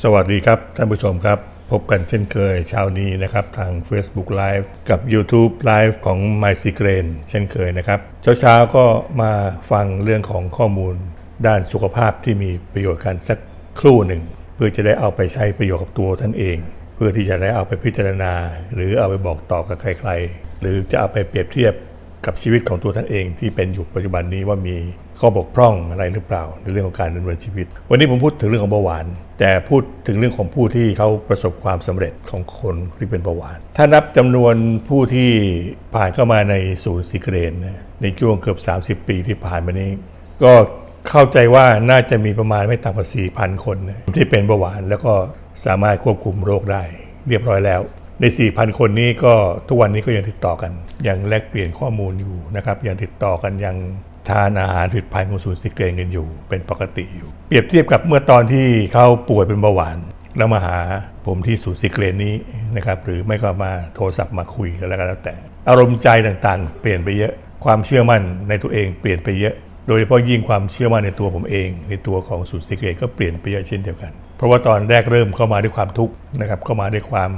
สวัสดีครับ ท่านผู้ชมครับ พบกันเช่นเคยเช้านี้นะครับ ทาง Facebook Live กับ YouTube Live ของ My s e c r a n เช่นเคยนะครับ เช้าๆก็มาฟังเรื่องของข้อมูล ด้านสุขภาพที่มีประโยชน์กันสักครู่หนึ่ง เพื่อจะได้เอาไปใช้ประโยชน์กับตัวท่านเอง เพื่อที่จะได้เอาไปพิจารณา หรือเอาไปบอกต่อกับใคร ๆ หรือจะเอาไปเปรียบเทียบกับชีวิตของตัวท่านเองที่เป็นอยู่ปัจจุบันนี้ว่ามี ข้อบกพร่องอะไรหรือเปล่า ในเรื่องของการดำเนินชีวิต วันนี้ผมพูดถึงเรื่องของเบาหวาน แต่พูดถึงเรื่องของผู้ที่เขาประสบความสำเร็จของคนที่เป็นเบาหวาน ถ้านับจำนวนผู้ที่ผ่านเข้ามาในศูนย์ซิเกรนในช่วงเกือบ 30 ปีที่ผ่านมานี้ ก็เข้าใจว่าน่าจะมีประมาณไม่ต่ำกว่า4,000คนนที่เป็นเบาหวานแล้วก็สามารถควบคุมโรคได้ เรียบร้อยแล้วใน 4,000 คนนี้ก็ทุกวันนี้ก็ยังติดต่อกัน ยังแลกเปลี่ยนข้อมูลอยู่นะครับ ยังติดต่อกันยัง ทานอาหารผลิตภัณฑ์ของศูนย์ซิเกรนกันอยู่ เป็นปกติอยู่ เปรียบเทียบกับเมื่อตอนที่เขาป่วยเป็นเบาหวานแล้วมาหาผมที่ศูนย์ซิเกรนนี้นะครับหรือไม่ก็มาโทรศัพท์มาคุยกันแล้วก็แล้วแต่ อารมณ์ใจต่างๆ เปลี่ยนไปเยอะความเชื่อมั่นในตัวเองเปลี่ยนไปเยอะ โดยเฉพาะยิ่งความเชื่อมั่นในตัวผมเอง ในตัวของศูนย์ซิเกรนก็เปลี่ยนไปเยอะเช่นเดียวกัน เพราะว่าตอนแรกเริ่มเข้ามาด้วยความทุกข์นะครับเข้ามาด้วยความ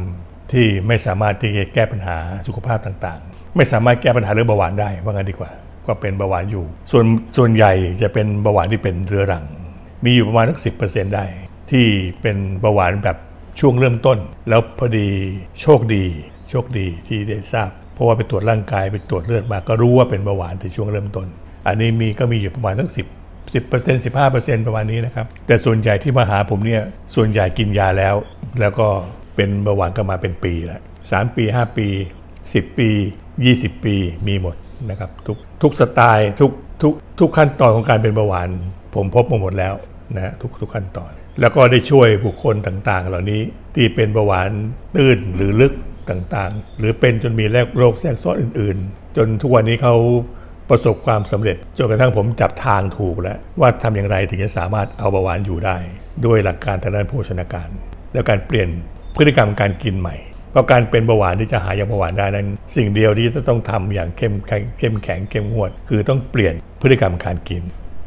ที่ไม่สามารถที่จะแก้ปัญหาสุขภาพต่างๆ ไม่สามารถแก้ปัญหาเรื่องเบาหวานได้ว่างั้นดีกว่า ก็เป็นเบาหวานอยู่ ส่วนส่วนใหญ่จะเป็นเบาหวานที่เป็นเรื้อรัง มีอยู่ประมาณสักสิได้ ที่เป็นเบาหวานแบบช่วงเริ่มต้น แล้วพอดีโชคดี โชคดีที่ได้ทราบ เพราะว่าไปตรวจร่างกายไปตรวจเลือดมาก็รู้ว่าเป็นเบาหวานในช่วงเริ่มต้น อันนี้มีก็มีอยู่ประมาณสักสิบ10% 15%ปอร์เซ็นต์ประมาณนี้นะครับแต่ส่วนใหญ่ที่มาหาผมเนี่ยส่วนใหญ่กินยาแล้ว แล้วก็เป็นเบาหวานก็มาเป็นปีแล้ว3ปี5ปี10ปี20ปีมีหมด นะครับทุกทุกสไตล์ทุกทุกทุกขั้นตอนของการเป็นเบาหวาน ผมพบมาหมดแล้วนะทุกทุกขั้นตอน แล้วก็ได้ช่วยบุคคลต่างๆ เหล่านี้ที่เป็นเบาหวานตื้นหรือลึกต่างๆ หรือเป็นจนมีโรคแทรกซ้อนอื่น ๆ จนทุกวันนี้เขาประสบความสำเร็จจนกระทั่งผมจับทางถูกแล้ว ว่าทำอย่างไรถึงจะสามารถเอาเบาหวานอยู่ได้ ด้วยหลักการทางด้านโภชนาการ แล้วการเปลี่ยนพฤติกรรมการกินใหม่ เพราะการเป็นเบาหวานที่จะหายาเบาหวานได้นั้น สิ่งเดียวที่จะต้องทำอย่างเข้มแข็งเข้มแข็งเข้มงวด คือต้องเปลี่ยนพฤติกรรมการกิน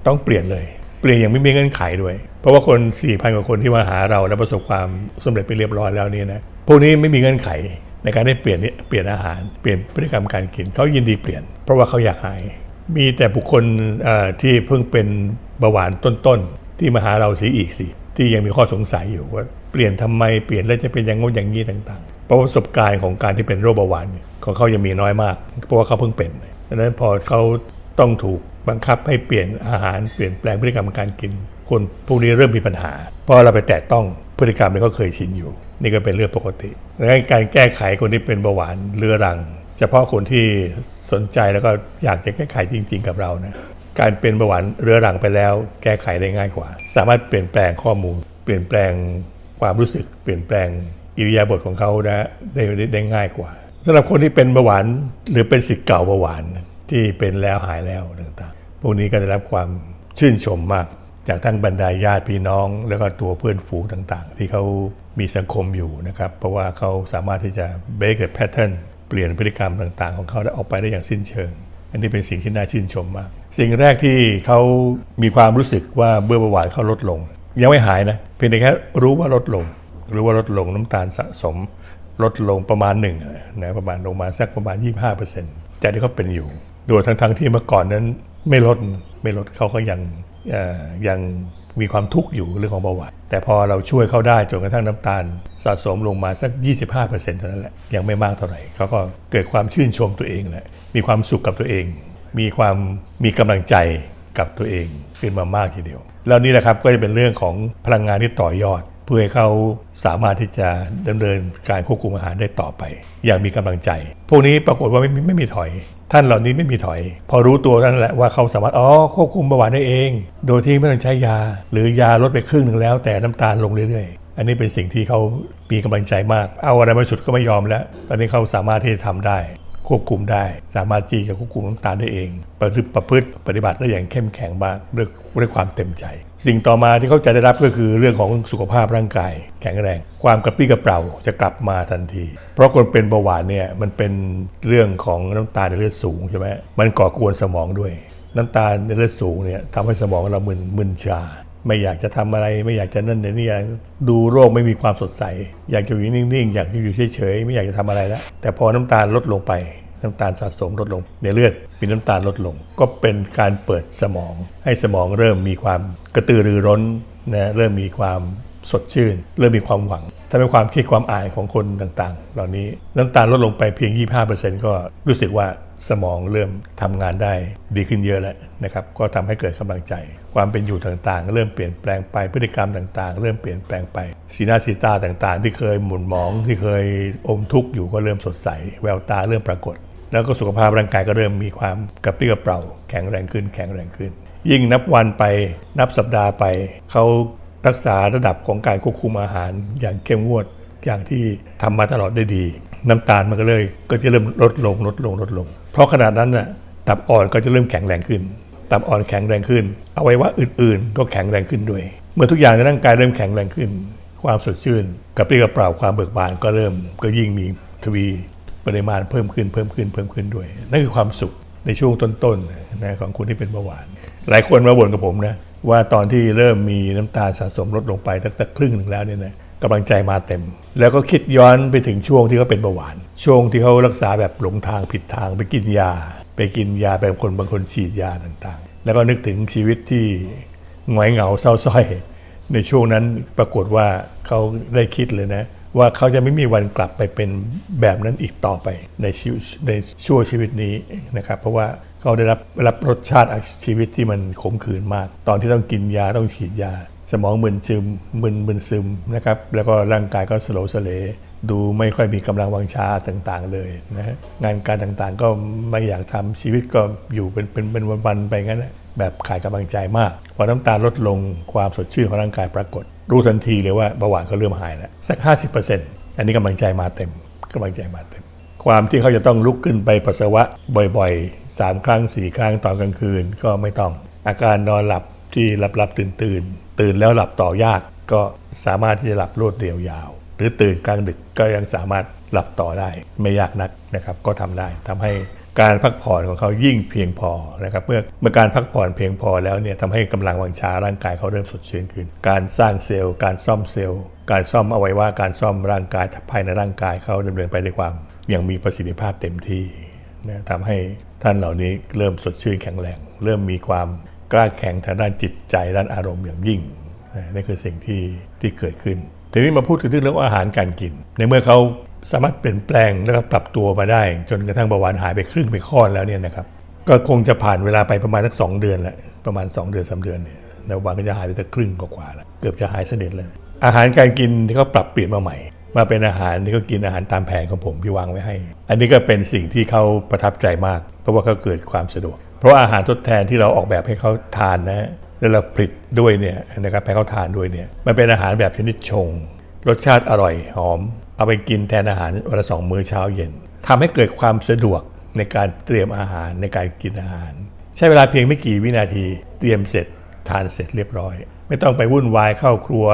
ต้องเปลี่ยนเลย เปลี่ยนอย่างไม่มีเงื่อนไขด้วย เพราะว่าคน4ี่พันกว่าคนที่มาหาเราแล้วประสบความสำเร็จไปเรียบร้อยแล้วนี่นะพวกนี้ไม่มีเงื่อนไขในการได้เปลี่ยนเปลี่ยนอาหารเปลี่ยนพฤติกรรมการกินเขายินดีเปลี่ยน เพราะว่าเขาอยากหาย มีแต่บุคคลที่เพิ่งเป็นเบาหวานต้นๆที่มาหาเราสีอีกสิที่ยังมีข้อสงสัยอยู่ว่าเปลี่ยนทำไมเปลี่ยนแล้วจะเป็นอย่างงอย่างนี้ต่าง เพราะประสบการณ์ของการที่เป็นโรคเบาหวานของเขายังมีน้อยมาก เพราะว่าเขาเพิ่งเป็นดังนั้นพอเขาต้องถูกบังคับให้เปลี่ยนอาหารเปลี่ยนแปลงพฤติกรรมการกิน คนพวกนี้เริ่มมีปัญหา เพราะเราไปแตะต้องพฤติกรรมที่เขาเคยชินอยู่ นี่ก็เป็นเรื่องปกติดังนั้นการแก้ไขคนที่เป็นเบาหวานเรื้อรัง เฉพาะคนที่สนใจแล้วก็อยากจะแก้ไขจริง ๆ กับเรานะการเป็นเบาหวานเรื้อรังไปแล้ว แก้ไขได้ง่ายกว่า สามารถเปลี่ยนแปลงข้อมูล เปลี่ยนแปลงความรู้สึก เปลี่ยนแปลง อิริยาบถของเขานะได้ได้ง่ายกว่าสำหรับคนที่เป็นเบาหวานหรือเป็นสิทธิ์เก่าเบาหวานที่เป็นแล้วหายแล้วต่างๆ พวกนี้ก็ได้รับความชื่นชมมาก จากทั้งบรรดาญาติพี่น้อง แล้วก็ตัวเพื่อนฝูงต่างๆ ที่เขามีสังคมอยู่นะครับ เพราะว่าเขาสามารถที่จะ break a pattern เปลี่ยนพฤติกรรมต่างๆ ของเขาได้ออกไปได้อย่างสิ้นเชิง อันนี้เป็นสิ่งที่น่าชื่นชมมาก สิ่งแรกที่เขามีความรู้สึกว่าเบื่อเบาหวานเขาลดลง ยังไม่หายนะเพียงแต่แค่รู้ว่าลดลง รู้ว่าลดลงน้ำตาลสะสมลดลงประมาณหนึ่งนะประมาณลงมาสักประมาณ 25%จากที่เขาเป็นอยู่โดยทั้งๆที่เมื่อก่อนนั้นไม่ลดไม่ลดเขาก็ยังยังมีความทุกข์อยู่เรื่องของเบาหวานแต่พอเราช่วยเขาได้จนกระทั่งน้ำตาลสะสมลงมาสัก 25%เท่านั้นแหละยังไม่มากเท่าไหร่เขาก็เกิดความชื่นชมตัวเองแหละมีความสุขกับตัวเอง มีความมีกำลังใจกับตัวเองขึ้นมามากทีเดียว แล้วนี่แหละครับก็จะเป็นเรื่องของพลังงานที่ต่อยอด เพื่อให้เขาสามารถที่จะดำเนินการควบคุมอาหารได้ต่อไป อย่างมีกำลังใจ พวกนี้ปรากฏว่าไม่ไม่มีถอย ท่านเหล่านี้ไม่มีถอย พอรู้ตัวท่นแหละว่าเขาสามารถอ๋อควบคุมเบาหวานได้เอง โดยที่ไม่ต้องใช้ยา หรือยาลดไปครึ่งหนึ่งแล้ว แต่น้ำตาลลงเรื่อยๆ อันนี้เป็นสิ่งที่เขามีกำลังใจมาก เอาอะไรมาฉุดก็ไม่ยอมแล้ว ตอนนี้เขาสามารถที่จะทำได้ ควบคุมได้ สามารถที่จะควบคุมน้ำตาลได้เอง ประพฤติประพฤติปฏิบัติได้อย่างเข้มแข็งมากด้วยด้วยความเต็มใจ สิ่งต่อมาที่เขาจะได้รับก็คือเรื่องของสุขภาพร่างกาย แข็งแรง ความกระปรี้กระเปร่าจะกลับมาทันที เพราะคนเป็นเบาหวานเนี่ยมันเป็นเรื่องของน้ำตาลในเลือดสูงใช่ไหมมันก่อกวนสมองด้วย น้ำตาลในเลือดสูงเนี่ยทำให้สมองเรามึนมึนชา ไม่อยากจะทำอะไรไม่อยากจะนั่นนี่อยากดูโรคไม่มีความสดใส อยากอยู่นิ่งๆ อยากอยู่เฉยๆ ไม่อยากจะทำอะไรแล้ว แต่พอน้ำตาลลดลงไป น้ำตาลสะสมลดลง ในเลือดมีน้ำตาลลดลง ก็เป็นการเปิดสมอง ให้สมองเริ่มมีความกระตือรือร้นนะเริ่มมีความสดชื่น เริ่มมีความหวัง ทำให้ความคิดความอ่านของคนต่างๆ เหล่านี้น้ำตาลลดลงไปเพียง 25%ก็รู้สึกว่าสมองเริ่มทำงานได้ดีขึ้นเยอะแล้วนะครับ ก็ทำให้เกิดกำลังใจ ความเป็นอยู่ต่างๆ เริ่มเปลี่ยนแปลงไปพฤติกรรมต่างๆ เริ่มเปลี่ยนแปลงไป สีหน้าสีตาต่างๆ ที่เคยหมุนหมองที่เคยอมทุกข์อยู่ก็เริ่มสดใส แววตาเริ่มปรากฏ แล้วก็สุขภาพร่างกายก็เริ่มมีความกระปรี้กระเปร่า แข็งแรงขึ้น แข็งแรงขึ้น ยิ่งนับวันไปนับสัปดาห์ไปเขา รักษาระดับของการควบคุมอาหารอย่างเข้มงวดอย่างที่ทำมาตลอดได้ดี น้ำตาลมันก็เลยก็จะเริ่มลดลงลดลงลดลง เพราะขนาดนั้นน่ะตับอ่อนก็จะเริ่มแข็งแรงขึ้น ตับอ่อนแข็งแรงขึ้นอวัยวะอื่นๆ ก็แข็งแรงขึ้นด้วย เมื่อทุกอย่างในร่างกายเริ่มแข็งแรงขึ้น ความสดชื่นกระปรี้กระเปร่าความเบิกบานก็เริ่มก็ยิ่งมีทวีปริมาณเพิ่มขึ้นเพิ่มขึ้นเพิ่มขึ้นด้วย นั่นคือความสุขในช่วงต้นๆนะของคนที่เป็นเบาหวาน หลายคนมาบ่นกับผมนะว่าตอนที่เริ่มมีน้ำตาลสะสมลดลงไปสักสักครึ่งหนึ่งแล้วเนี่ยนะกำลังใจมาเต็ม แล้วก็คิดย้อนไปถึงช่วงที่เขาเป็นเบาหวาน ช่วงที่เขารักษาแบบหลงทางผิดทางไปกินยา ไปกินยาแบบคนบางคนฉีดยาต่างๆ แล้วก็นึกถึงชีวิตที่หงอยเหงาเศร้าส้อย ในช่วงนั้นปรากฏว่าเขาได้คิดเลยนะ ว่าเขาจะไม่มีวันกลับไปเป็นแบบนั้นอีกต่อไปในชีวิตในช่วงชีวิตนี้นะครับ เพราะว่า เขาได้รับรับรสชาติชีวิตที่มันขมขื่นมาก ตอนที่ต้องกินยาต้องฉีดยา สมองมึนซึมมึนมึนซึมนะครับแล้วก็ร่างกายก็สโลสเลดูไม่ค่อยมีกำลังวังชาต่างๆเลยนะฮะงานการต่างๆ ก็ไม่อยากทำชีวิตก็อยู่เป็นเป็นเป็นวันๆไปงั้นแบบขาดกำลังใจมากพอน้ำตาลลดลงความสดชื่นของร่างกายปรากฏ รู้ทันทีเลยว่าเบาหวานเขาเริ่มหายแล้วสัก 50%อันนี้กำลังใจมาเต็มกำลังใจมาเต็ม ความที่เขาจะต้องลุกขึ้นไปปัสสาวะบ่อยๆ 3 ครั้ง 4 ครั้งตอนกลางคืนก็ไม่ต้อง อาการนอนหลับที่หลับหลับตื่นตื่นตื่นแล้วหลับต่อยาก ก็สามารถที่จะหลับรวดเดียวยาว หรือตื่นกลางดึกก็ยังสามารถหลับต่อได้ไม่ยากนักนะครับ ก็ทำได้ทำให้การพักผ่อนของเขายิ่งเพียงพอนะครับเมื่อเมื่อการพักผ่อนเพียงพอแล้วเนี่ยทำให้กำลังวังชาร่างกายเขาเริ่มสดชื่นขึ้น การสร้างเซลล์ การซ่อมเซลล์ การซ่อมอวัยวะการซ่อมร่างกายภายในร่างกายเขาดำเนินไปด้วยความ อย่างมีประสิทธิภาพเต็มที่นะทำให้ท่านเหล่านี้เริ่มสดชื่นแข็งแรง เริ่มมีความกล้าแข็งทางด้านจิตใจด้านอารมณ์อย่างยิ่งนะนี่คือสิ่งที่ที่เกิดขึ้นทีนี้มาพูดถึงเรื่องอาหารการกิน ในเมื่อเขาสามารถเปลี่ยนแปลงแล้วก็ปรับตัวมาได้ จนกระทั่งเบาหวานหายไปครึ่งไปค่อนแล้วเนี่ยนะครับก็คงจะผ่านเวลาไปประมาณสักสองเดือนแหละประมาณ 2 เดือนสาเดือนเนี่ยเบาหวานก็จะหายไปสักครึ่งกว่าแล้วเกือบจะหายสนิทเลยอาหารการกินที่เขาปรับเปลี่ยนมาใหม่ มาเป็นอาหารที่เขากินอาหารตามแผนของผมที่วางไว้ให้ อันนี้ก็เป็นสิ่งที่เขาประทับใจมาก เพราะว่าเขาเกิดความสะดวก เพราะอาหารทดแทนที่เราออกแบบให้เขาทานนะแล้วเราผลิตด้วยเนี่ยนะครับให้เขาทานด้วยเนี่ยมันเป็นอาหารแบบชนิดชง รสชาติอร่อยหอม เอาไปกินแทนอาหารวันละสองมื้อเช้าเย็นทำให้เกิดความสะดวกในการเตรียมอาหารในการกินอาหาร ใช้เวลาเพียงไม่กี่วินาทีเตรียมเสร็จทานเสร็จเรียบร้อย ไม่ต้องไปวุ่นวายเข้าครัว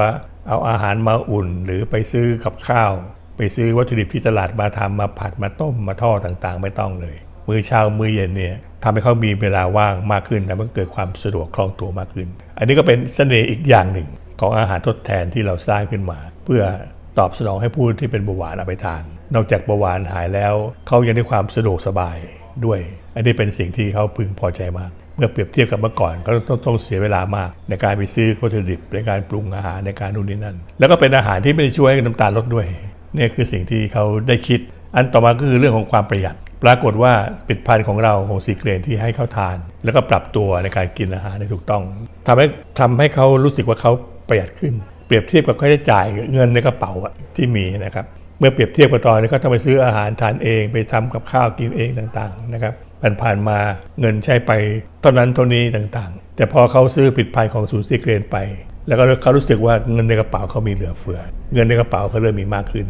เอาอาหารมาอุ่น หรือไปซื้อกับข้าว ไปซื้อวัตถุดิบที่ตลาดมาทำมาผัดมาต้มมาทอดต่างๆ ไม่ต้องเลย มื้อเช้ามื้อเย็นเนี่ยทำให้เขามีเวลาว่างมากขึ้นทำให้เกิดความสะดวกคล่องตัวมากขึ้น อันนี้ก็เป็นเสน่ห์อีกอย่างหนึ่ง ของอาหารทดแทนที่เราสร้างขึ้นมา เพื่อตอบสนองให้ผู้ที่เป็นเบาหวานเอาไปทาน นอกจากเบาหวานหายแล้วเขายังได้ความสะดวกสบายด้วย อันนี้เป็นสิ่งที่เขาพึงพอใจมาก เมื่อเปรียบเทียบกับเมื่อก่อนก็ต้องต้องเสียเวลามาก ในการไปซื้อวัตถุดิบในการปรุงอาหารในการนู่นนี่นั่น แล้วก็เป็นอาหารที่ไม่ได้ช่วยให้น้ำตาลลดด้วยนี่คือสิ่งที่เขาได้คิด อันต่อมาก็คือเรื่องของความประหยัด ปรากฏว่าผิดพันธ์ของเราของซีเกรนที่ให้เขาทาน แล้วก็ปรับตัวในการกินอาหารได้ถูกต้องทำให้ทำให้เขารู้สึกว่าเขาประหยัดขึ้น เปรียบเทียบกับค่าใช้จ่ายเงินในกระเป๋าที่มีนะครับเมื่อเปรียบเทียบกับตอนนี้เขาต้องไปซื้ออาหารทานเองไปทำกับข้าวกินเองต่างๆนะครับ ผ่านๆมาเงินใช้ไปเท่านั้นเท่านี้ต่างๆ แต่พอเขาซื้อผิดพันของศูนย์ซีเกรนไป แล้วก็เขารู้สึกว่าเงินในกระเป๋าเขามีเหลือเฟือ เงินในกระเป๋าเขาเริ่มมีมากขึ้น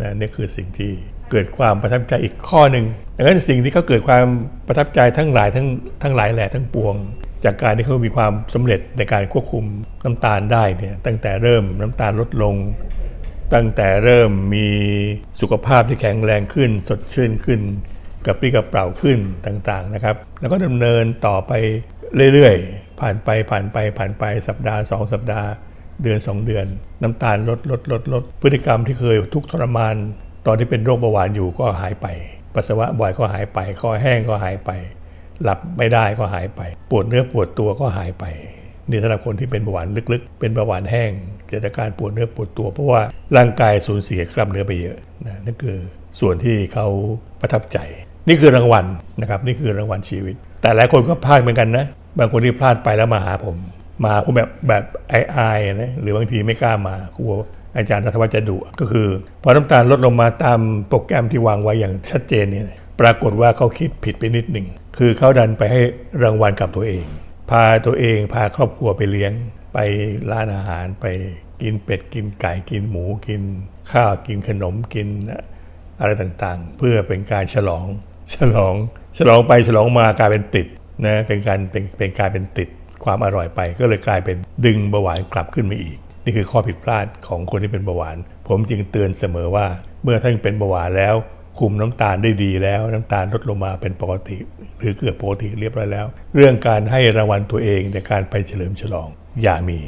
นะนี่คือสิ่งที่เกิดความประทับใจอีกข้อหนึ่งดังนั้นสิ่งที่เขาเกิดความประทับใจทั้งหลายทั้งทั้งหลายแหล่ทั้งปวง จากการที่เขามีความสำเร็จในการควบคุมน้ำตาลได้เนี่ยตั้งแต่เริ่มน้ำตาลลดลง ตั้งแต่เริ่มมีสุขภาพที่แข็งแรงขึ้น สดชื่นขึ้น กระปรี้กระเปร่าขึ้นต่างๆนะครับ แล้วก็ดำเนินต่อไปเรื่อยๆ ผ่านไปผ่านไปผ่านไปสัปดาห์สองสัปดาห์ เดือนสองเดือน น้ำตาลลดลดลดลดพฤติกรรมที่เคยทุกทรมาน ตอนที่เป็นโรคเบาหวานอยู่ก็หายไป ปัสสาวะบ่อยก็หายไปคอแห้งก็หายไป หลับไม่ได้ก็หายไป ปวดเนื้อปวดตัวก็หายไปนี่สำหรับคนที่เป็นเบาหวานลึกๆ เป็นเบาหวานแห้งเกิดอาการปวดเนื้อปวดตัว เพราะว่าร่างกายสูญเสียกล้ามเนื้อไปเยอะนะนั่นคือส่วนที่เขาประทับใจ นี่คือรางวัลนะครับนี่คือรางวัลชีวิต แต่หลายคนก็พลาดเหมือนกันนะ บางคนที่พลาดไปแล้วมาหาผม มาผมแบบแบบอายๆนะหรือบางทีไม่กล้ามากลัวอาจารย์นัทวัฒน์จะดุก็คือ พอน้ำตาลลดลงมาตามโปรแกรมที่วางไว้อย่างชัดเจนเนี่ยปรากฏว่าเขาคิดผิดไปนิดหนึ่งคือเขาดันไปให้รางวัลกับตัวเอง พาตัวเองพาครอบครัวไปเลี้ยง ไปร้านอาหารไปกินเป็ดกินไก่กินหมูกินข้าวกินขนมกินอะไรต่างๆ เพื่อเป็นการฉลอง ฉลองฉลองไปฉลองมากลายเป็นติดนะเป็นการเป็นเป็นการเป็นติดความอร่อยไป ก็เลยกลายเป็นดึงเบาหวานกลับขึ้นมาอีก นี่คือข้อผิดพลาดของคนที่เป็นเบาหวาน ผมจึงเตือนเสมอว่า เมื่อท่านเป็นเบาหวานแล้ว คุมน้ำตาลได้ดีแล้ว น้ำตาลลดลงมาเป็นปกติ หรือเกือบปกติเรียบร้อยแล้ว เรื่องการให้รางวัลตัวเองในการไปเฉลิมฉลอง อย่ามี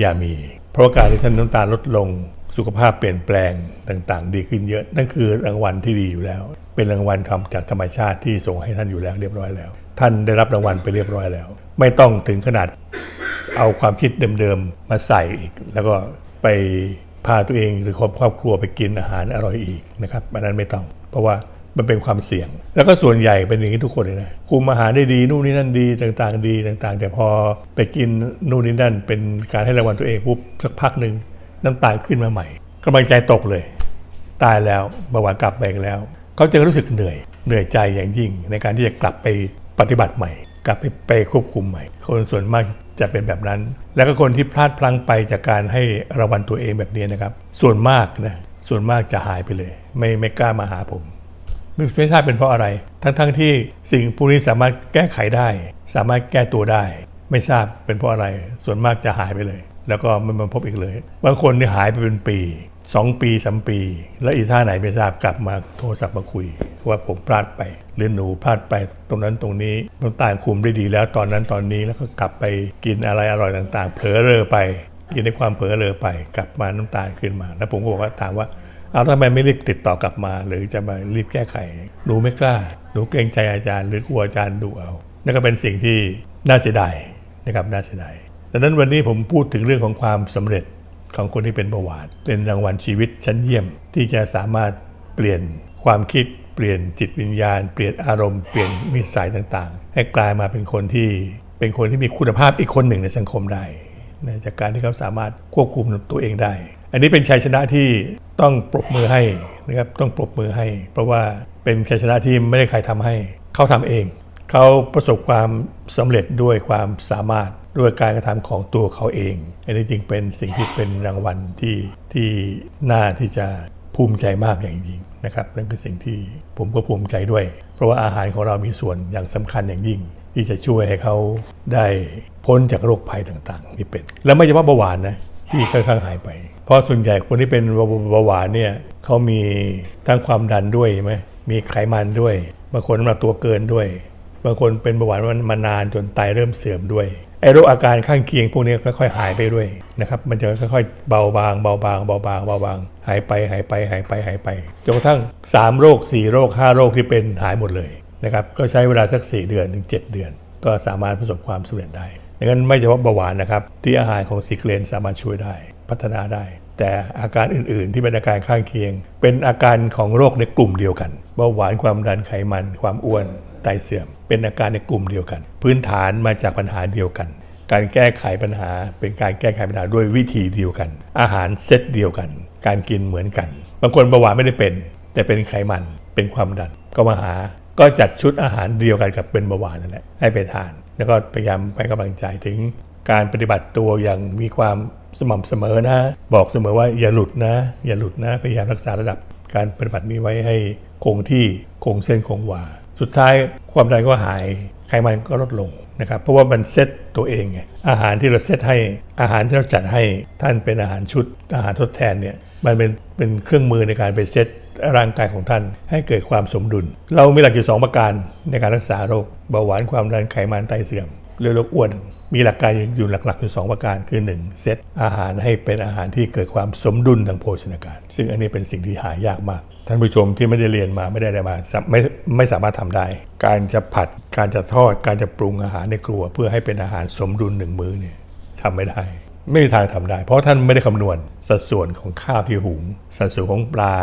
อย่ามี เพราะการที่ท่านน้ำตาลลดลงสุขภาพเปลี่ยนแปลงต่างๆ ดีขึ้นเยอะ นั่นคือรางวัลที่ดีอยู่แล้ว เป็นรางวัลทำจากธรรมชาติที่ส่งให้ท่านอยู่แล้วเรียบร้อยแล้ว ท่านได้รับรางวัลไปเรียบร้อยแล้ว ไม่ต้องถึงขนาดเอาความคิดเดิมๆมาใส่อีก แล้วก็ไปพาตัวเองหรือครอบครัวไปกินอาหารอร่อยอีกนะครับอันนั้นไม่ต้อง เพราะว่ามันเป็นความเสี่ยง แล้วก็ส่วนใหญ่เป็นอย่างนี้ทุกคนเลยนะคุมอาหารได้ดีนู่นนี่นั่นดีต่างๆ ดีต่างๆ แต่พอไปกินนู่นนี่นั่น เป็นการให้รางวัลตัวเองปุ๊บสักพักหนึ่งน้ำตาขึ้นมาใหม่กำลังใจตกเลย ตายแล้วเบาหวานกลับไปอีกแล้ว เขาจะรู้สึกเหนื่อย เหนื่อยใจอย่างยิ่ง ในการที่จะกลับไปปฏิบัติใหม่ กลับไปไปควบคุมใหม่ คนส่วนมากจะเป็นแบบนั้น แล้วก็คนที่พลาดพลั้งไปจากการให้รางวัลตัวเองแบบนี้นะครับ ส่วนมากนะส่วนมากจะหายไปเลย ไม่ไม่กล้ามาหาผม ไม่ไม่ทราบเป็นเพราะอะไร ทั้งๆทที่สิ่งพวกนี้สามารถแก้ไขได้ สามารถแก้ตัวได้ ไม่ทราบเป็นเพราะอะไร ส่วนมากจะหายไปเลย แล้วก็ไม่มาพบอีกเลย บางคนนี่หายไปเป็นปี สองปีสามปี แล้วอีท่าไหนไม่ทราบกลับมาโทรศัพท์มาคุย ว่าผมพลาดไป หรือหนูพลาดไปตรงนั้นตรงนี้น้ำตาลคุมได้ดีแล้วตอนนั้นตอนนี้แล้วก็กลับไปกินอะไรอร่อยต่าง ๆ เผลอเรอไปกินในความเผลอเรอไป กลับมาน้ำตาลขึ้นมา แล้วผมก็บอกว่าถามว่าเอาทำไมไม่รีบติดต่อกลับมา หรือจะมารีบแก้ไขหนูไม่กล้าหนูเกรงใจอาจารย์ หรือกลัวอาจารย์ดุเอานั่นก็เป็นสิ่งที่น่าเสียดายนะครับน่าเสียดายดังนั้นวันนี้ผมพูดถึงเรื่องของความสำเร็จ ของคนที่เป็นเบาหวาน เป็นรางวัลชีวิตชั้นเยี่ยมที่จะสามารถเปลี่ยนความคิดเปลี่ยนจิตวิญญาณ เปลี่ยนอารมณ์เปลี่ยนนิสัยต่างๆ ให้กลายมาเป็นคนที่เป็นคนที่มีคุณภาพอีกคนหนึ่งในสังคมได้นะจากการที่เขาสามารถควบคุมตัวเองได้ อันนี้เป็นชัยชนะที่ต้องปรบมือให้นะครับต้องปรบมือให้ เพราะว่าเป็นชัยชนะที่ไม่ได้ใครทำให้ เขาทำเอง เขาประสบความสำเร็จด้วยความสามารถ ด้วยการกระทำของตัวเขาเอง อันนี้จึงเป็นสิ่งที่เป็นรางวัลที่ที่น่าที่จะภูมิใจมากอย่างยิ่งนะครับนั่นคือสิ่งที่ผมก็ภูมิใจด้วย เพราะว่าอาหารของเรามีส่วนอย่างสำคัญอย่างยิ่ง ที่จะช่วยให้เขาได้พ้นจากโรคภัยต่างๆที่เป็น แล้วไม่เฉพาะเบาหวานนะที่ค่อยๆหายไป เพราะส่วนใหญ่คนที่เป็นเบาหวานเนี่ยเขามีทั้งความดันด้วยใช่ไหมมีไขมันด้วยบางคนน้ำหนักตัวเกินด้วย บางคนเป็นเบาหวานมานานจนไตเริ่มเสื่อมด้วย ไอ้โรคอาการข้างเคียงพวกนี้ค่อยๆหายไปด้วยนะครับ มันจะค่อยๆเบาบางเบาบางเบาบางเบาบางหายไปหายไปหายไปหายไปจนกระทั่ง 3 โรค 4 โรค 5 โรคที่เป็นหายหมดเลยนะครับก็ใช้เวลาสัก 4 เดือนถึง 7 เดือน ก็สามารถประสบความสำเร็จได้ดังนั้นไม่เฉพาะเบาหวานนะครับ ที่อาหารของซิกเลนสามารถช่วยได้ พัฒนาได้ แต่อาการอื่นๆ ที่เป็นอาการข้างเคียง เป็นอาการของโรคในกลุ่มเดียวกันเบาหวานความดันไขมัน ความอ้วน ไตเสื่อม เป็นอาการในกลุ่มเดียวกัน พื้นฐานมาจากปัญหาเดียวกัน การแก้ไขปัญหา เป็นการแก้ไขปัญหาด้วยวิธีเดียวกัน อาหารเซตเดียวกัน การกินเหมือนกัน บางคนเบาหวานไม่ได้เป็น แต่เป็นไขมันเป็นความดัน ก็มาหาก็จัดชุดอาหารเดียวกันกับเป็นเบาหวานนั่นแหละให้ไปทาน แล้วก็พยายามไปกำลังใจถึงการปฏิบัติตัวอย่างมีความสม่ำเสมอนะ บอกเสมอว่าอย่าหลุดนะ อย่าหลุดนะพยายามรักษาระดับการปฏิบัตินี้ไว้ให้คงที่คงเส้นคงวา สุดท้ายความดันก็หายไขมันก็ลดลงนะครับเพราะว่ามันเซตตัวเองไงอาหารที่เราเซตให้อาหารที่เราจัดให้ท่านเป็นอาหารชุดอาหารทดแทนเนี่ยมันเป็นเป็นเครื่องมือในการไปเซตร่างกายของท่านให้เกิดความสมดุล เรามีหลักอยู่ 2 ประการในการรักษาโรคเบาหวานความดันไขมันไตเสื่อมหรือโรคอ้วนมีหลักการอยู่หลักๆอยู่สองประการคือ 1 เซตอาหารให้เป็นอาหารที่เกิดความสมดุลทางโภชนาการ ซึ่งอันนี้เป็นสิ่งที่หายากมาก ท่านผู้ชมที่ไม่ได้เรียนมาไม่ได้อะไรมาไม่ไม่สามารถทำได้ การจะผัดการจะทอด การจะปรุงอาหารในครัว เพื่อให้เป็นอาหารสมดุลหนึ่งมื้อเนี่ยทำไม่ได้ ไม่มีทางทำได้ เพราะท่านไม่ได้คำนวณสัดส่วนของข้าวที่หุง สัดส่วนของปลา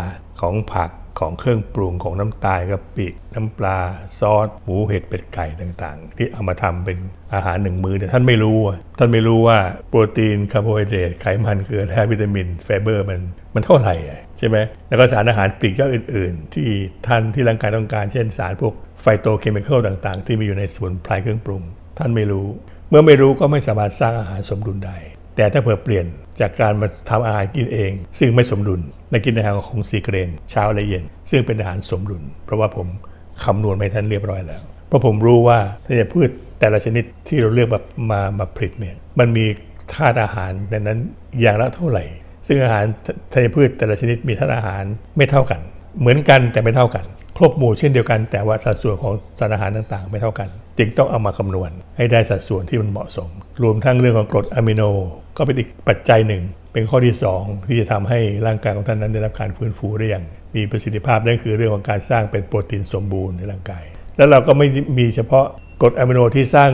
ของผัก ของเครื่องปรุงของน้ำตาลกะปิ น้ำปลาซอสหมูเห็ดเป็ดไก่ต่างๆ ที่เอามาทำเป็นอาหารหนึ่งมื้อเนี่ยท่านไม่รู้ ท่านไม่รู้ว่าโปรตีนคาร์โบไฮเดรตไขมันเกลือแร่วิตามินไฟเบอร์มันมันเท่าไหร่ใช่ไหมแล้วก็สารอาหารปลีกย่อยอื่น ๆ ที่ท่านที่ร่างกายต้องการ เช่นสารพวกไฟโตเคมีคอลต่างๆ ที่มีอยู่ในสมุนไพรเครื่องปรุง ท่านไม่รู้ เมื่อไม่รู้ก็ไม่สามารถสร้างอาหารสมดุลได้ แต่ถ้าเผื่อเปลี่ยนจากการมาทำอาหารกินเอง ซึ่งไม่สมดุลในกินอาหารของซีเกรน เช้าและเย็น ซึ่งเป็นอาหารสมดุล เพราะว่าผมคำนวณมาให้ท่านเรียบร้อยแล้ว เพราะผมรู้ว่าถ้าจะพืชแต่ละชนิดที่เราเลือกแบบมามาผลิตเนี่ยมันมีธาตุอาหารในนั้นอย่างละเท่าไหร่ ซึ่งอาหารธัญพืชแต่ละชนิดมีธาตุอาหารไม่เท่ากัน เหมือนกันแต่ไม่เท่ากัน ครบหมู่เช่นเดียวกัน แต่ว่าสัดส่วนของสารอาหารต่างๆ ไม่เท่ากัน จึงต้องเอามาคำนวณ ให้ได้สัดส่วนที่มันเหมาะสม รวมทั้งเรื่องของกรดอะมิโน ก็เป็นอีกปัจจัยหนึ่ง เป็นข้อที่ 2 ที่จะทำให้ร่างกายของท่านนั้นได้รับการฟื้นฟูได้อย่าง มีประสิทธิภาพนั่นคือเรื่องของการสร้างเป็นโปรตีนสมบูรณ์ในร่างกาย แล้วเราก็ไม่มีเฉพาะกรดอะมิโนที่สร้าง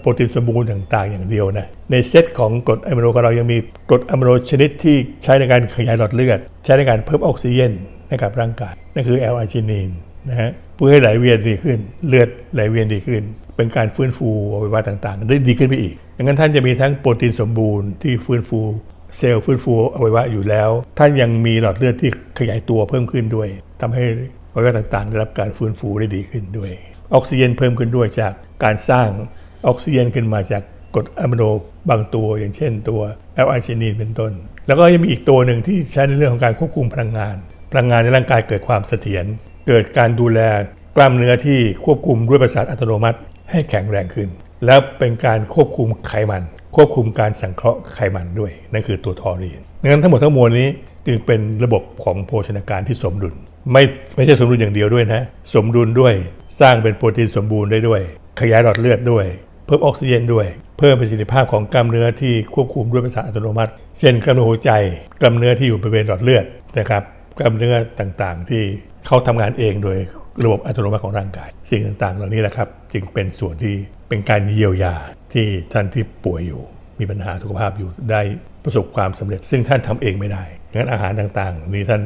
โปรตีนสมบูรณ์ต่างๆ อย่างเดียวนะ ในเซตของกรดอะมิโนของเรายังมีกรดอะมิโนชนิดที่ใช้ในการขยายหลอดเลือด ใช้ในการเพิ่มออกซิเจน ให้กับร่างกายนั่นคือแอลอาร์จินีนนะฮะเพื่อให้ไหลเวียนดีขึ้น เลือดไหลเวียนดีขึ้น เป็นการฟื้นฟูอวัยวะต่างๆ ได้ดีขึ้นไปอีกดังนั้นท่านจะมีทั้งโปรตีนสมบูรณ์ที่ฟื้นฟูเซลล์ฟื้นฟูอวัยวะอยู่แล้ว ท่านยังมีหลอดเลือดที่ขยายตัวเพิ่มขึ้นด้วยทำให้อวัยวะต่างๆ ได้รับการฟื้นฟูได้ดีขึ้นด้วย ออกซิเจนเพิ่มขึ้นด้วยจากการสร้างออกซิเจนขึ้นมาจากกรดอะมิโนบางตัว อย่างเช่นตัวแอลอาร์จินีนเป็นต้น แล้วก็ยังมีอีกตัวหนึ่งที่ใช้ในเรื่องของการควบคุมพลังงาน พลังงานในร่างกายเกิดความเสถียรเกิดการดูแลกล้ามเนื้อที่ควบคุมด้วยประสาทอัตโนมัติให้แข็งแรงขึ้น แล้วเป็นการควบคุมไขมัน ควบคุมการสังเคราะห์ไขมันด้วย นั่นคือตัวทอรีนดังนั้นทั้งหมดทั้งมวลนี้จึงเป็นระบบของโภชนาการที่สมดุล ไม่ไม่ใช่สมดุลอย่างเดียวด้วยนะ สมดุลด้วยสร้างเป็นโปรตีนสมบูรณ์ได้ด้วย ขยายหลอดเลือดด้วย เพิ่มออกซิเจนด้วย เพิ่มประสิทธิภาพของกล้ามเนื้อที่ควบคุมด้วยประสาทอัตโนมัติ เช่นกล้ามเนื้อหัวใจ กล้ามเนื้อที่อยู่บริเวณหลอดเลือดนะครับ กล้ามเนื้อต่างๆ ที่เขาทำงานเองโดยระบบอัตโนมัติของร่างกาย สิ่งต่างๆ เหล่านี้แหละครับ จึงเป็นส่วนที่เป็นการเยียวยาที่ท่านที่ป่วยอยู่ มีปัญหาสุขภาพอยู่ได้ประสบความสำเร็จ ซึ่งท่านทำเองไม่ได้งั้นอาหารต่างๆ นี้ท่าน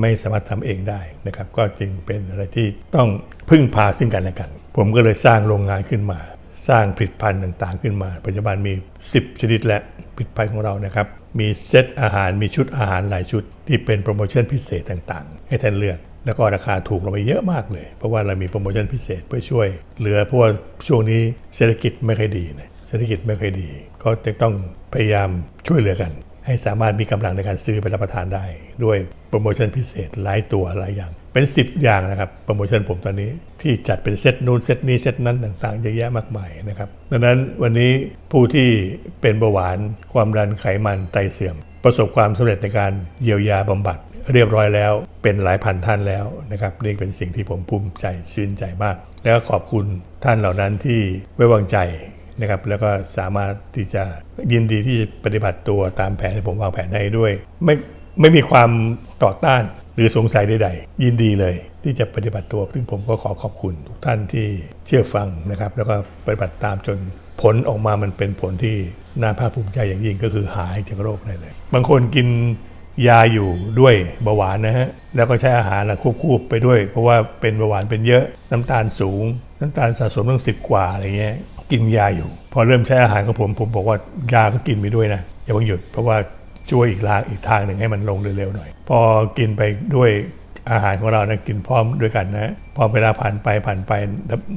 ไม่สามารถทำเองได้นะครับ ก็จึงเป็นอะไรที่ต้องพึ่งพาซึ่งกันและกัน ผมก็เลยสร้างโรงงานขึ้นมา สร้างผลิตภัณฑ์ต่างๆ ขึ้นมา ปัจจุบันมี 10 ชนิดและผลิตภัณฑ์ของเรานะครับ มีเซตอาหารมีชุดอาหารหลายชุด ที่เป็นโปรโมชั่นพิเศษต่างๆ ให้ท่านเลือก แล้วก็ราคาถูกลงไปเยอะมากเลย เพราะว่าเรามีโปรโมชั่นพิเศษเพื่อช่วย เหลือเพราะว่าช่วงนี้เศรษฐกิจไม่ค่อยดีนะเศรษฐกิจไม่ค่อยดี ก็จะต้องพยายามช่วยเหลือกัน ให้สามารถมีกำลังในการซื้อไปรับประทานได้ ด้วยโปรโมชั่นพิเศษหลายตัวหลายอย่าง เป็น 10 อย่างนะครับโปรโมชั่นผมตอนนี้ที่จัดเป็นเซตนู้นเซตนี้เซตนั้นต่างๆเยอะแยะมากมายนะครับดังนั้นวันนี้ผู้ที่เป็นเบาหวานความดันไขมันไตเสื่อม ประสบความสำเร็จในการเยียวยาบำบัดเรียบร้อยแล้วเป็นหลายพันท่านแล้วนะครับนี่เป็นสิ่งที่ผมภูมิใจชื่นใจมาก แล้วขอบคุณท่านเหล่านั้นที่ไว้วางใจ นะครับแล้วก็สามารถที่จะยินดีที่จะปฏิบัติตัวตามแผนที่ผมวางแผนให้ด้วย ไม่ไม่มีความต่อต้านหรือสงสัยใดๆ ยินดีเลยที่จะปฏิบัติตัว ซึ่งผมก็ขอขอบคุณทุกท่านที่เชื่อฟังนะครับ แล้วก็ปฏิบัติตามจนผลออกมามันเป็นผลที่น่าภาคภูมิใจอย่างยิ่งก็คือหายจากโรคได้เลย บางคนกินยาอยู่ด้วยเบาหวานนะฮะ แล้วก็ใช้อาหารควบคู่ไปด้วย เพราะว่าเป็นเบาหวานเป็นเยอะน้ำตาลสูง น้ำตาลสะสมตั้งสิบกว่าอะไรเงี้ย กินยาอยู่ พอเริ่มใช้อาหารของผมผมบอกว่ายาก็กินไปด้วยนะอย่าเพิ่งหยุดเพราะว่าช่วยอีกลางอีกทางหนึ่งให้มันลงเร็วๆหน่อย พอกินไปด้วยอาหารของเรานะกินพร้อมด้วยกันนะพอเวลาผ่านไปผ่านไป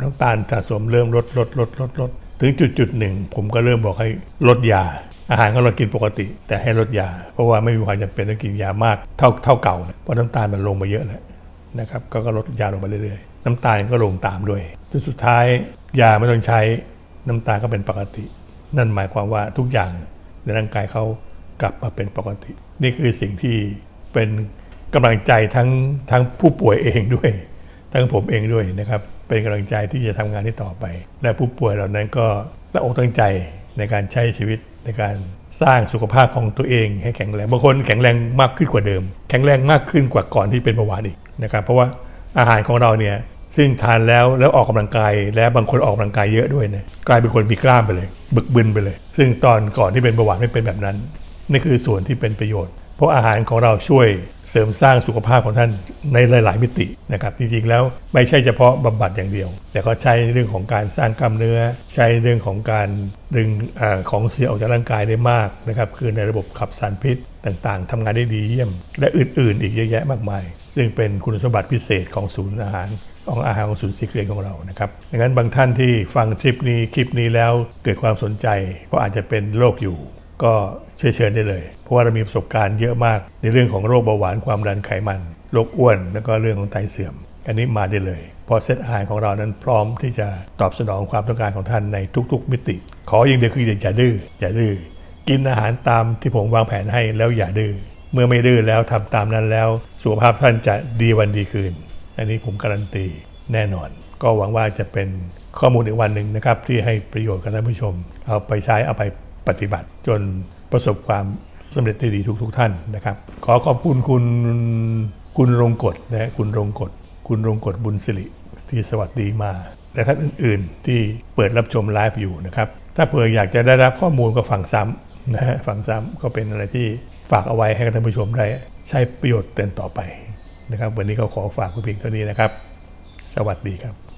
น้ำตาลสะสมเริ่มลดลดลดลดลดถึงจุดจุดหนึ่ง ผมก็เริ่มบอกให้ลดยา อาหารของเรากินปกติ แต่ให้ลดยา เพราะว่าไม่มีความจำเป็นต้องกินยามากเท่าเท่าเก่าเพราะน้ำตาลมันลงมาเยอะแล้วนะครับก็ลดยาลงมาเรื่อยๆ น้ำตาลก็ลงตามด้วยจนสุดท้ายยาไม่ต้องใช้ น้ำตาก็เป็นปกติ นั่นหมายความว่าทุกอย่างในร่างกายเขากลับมาเป็นปกติ นี่คือสิ่งที่เป็นกำลังใจทั้งทั้งผู้ป่วยเองด้วย ทั้งผมเองด้วยนะครับ เป็นกำลังใจที่จะทำงานที่ต่อไป และผู้ป่วยเหล่านั้นก็ตั้งอกตั้งใจในการใช้ชีวิตในการสร้างสุขภาพของตัวเองให้แข็งแรงบางคนแข็งแรงมากขึ้นกว่าเดิม แข็งแรงมากขึ้นกว่าก่อนที่เป็นเบาหวานอีกนะครับ เพราะว่าอาหารของเราเนี่ย ซึ่งทานแล้วแล้วออกกำลังกาย แล้วบางคนออกกำลังกายเยอะด้วยเนี่ยกลายเป็นคนมีกล้ามไปเลย บึกบึนไปเลย ซึ่งตอนก่อนที่เป็นเบาหวานไม่เป็นแบบนั้นนี่คือส่วนที่เป็นประโยชน์ เพราะอาหารของเราช่วยเสริมสร้างสุขภาพของท่านในหลาย ๆ มิตินะครับจริง ๆ แล้วไม่ใช่เฉพาะบำบัดอย่างเดียว แต่ก็ใช้เรื่องของการสร้างกล้ามเนื้อ ใช้เรื่องของการดึงอของเสียออกจากร่างกายได้มากนะครับคือในระบบขับสารพิษต่าง ๆทำงานได้ดีเยี่ยม และอื่น ๆ อีกเยอะแยะมากมาย ซึ่งเป็นคุณสมบัติพิเศษของศูนย์อาหาร ของอาหารของศูนย์ซีเกรนของเรานะครับดังนั้นบางท่านที่ฟังทริปนี้คลิปนี้แล้วเกิดความสนใจเพราะอาจจะเป็นโรคอยู่ ก็เชิญเชิญได้เลย เพราะว่าเรามีประสบการณ์เยอะมาก ในเรื่องของโรคเบาหวานความดันไขมันโรคอ้วน แล้วก็เรื่องของไตเสื่อม อันนี้มาได้เลยเพราะเซตอาหารของเรานั้นพร้อมที่จะตอบสนองความต้องการของท่านในทุก ๆ มิติ ขออย่างเดียวคืออย่าดื้ออย่าดื้อกินอาหารตามที่ผมวางแผนให้แล้วอย่าดื้อเมื่อไม่ดื้อแล้วทำตามนั้นแล้ว สุขภาพท่านจะดีวันดีคืน อันนี้ผมการันตีแน่นอน ก็หวังว่าจะเป็นข้อมูลอีกวันหนึ่งนะครับ ที่ให้ประโยชน์กับท่านผู้ชม เอาไปใช้เอาไปปฏิบัติ จนประสบความสำเร็จได้ดีทุกๆท่านนะครับ ขอขอบคุณคุณคุณรงกฎนะคุณรงกฎคุณรงกฎบุญสิริที่สวัสดีมาและท่านอื่น ๆ ที่เปิดรับชมไลฟ์อยู่นะครับ ถ้าเผื่ออยากจะได้รับข้อมูลก็ฟังซ้ำนะฮะฟังซ้ำก็เป็นอะไรที่ฝากเอาไว้ให้ท่านผู้ชมได้ใช้ประโยชน์เต็นต่อไป นะครับ วันนี้ก็ขอฝากเพียงเท่านี้นะครับ สวัสดีครับ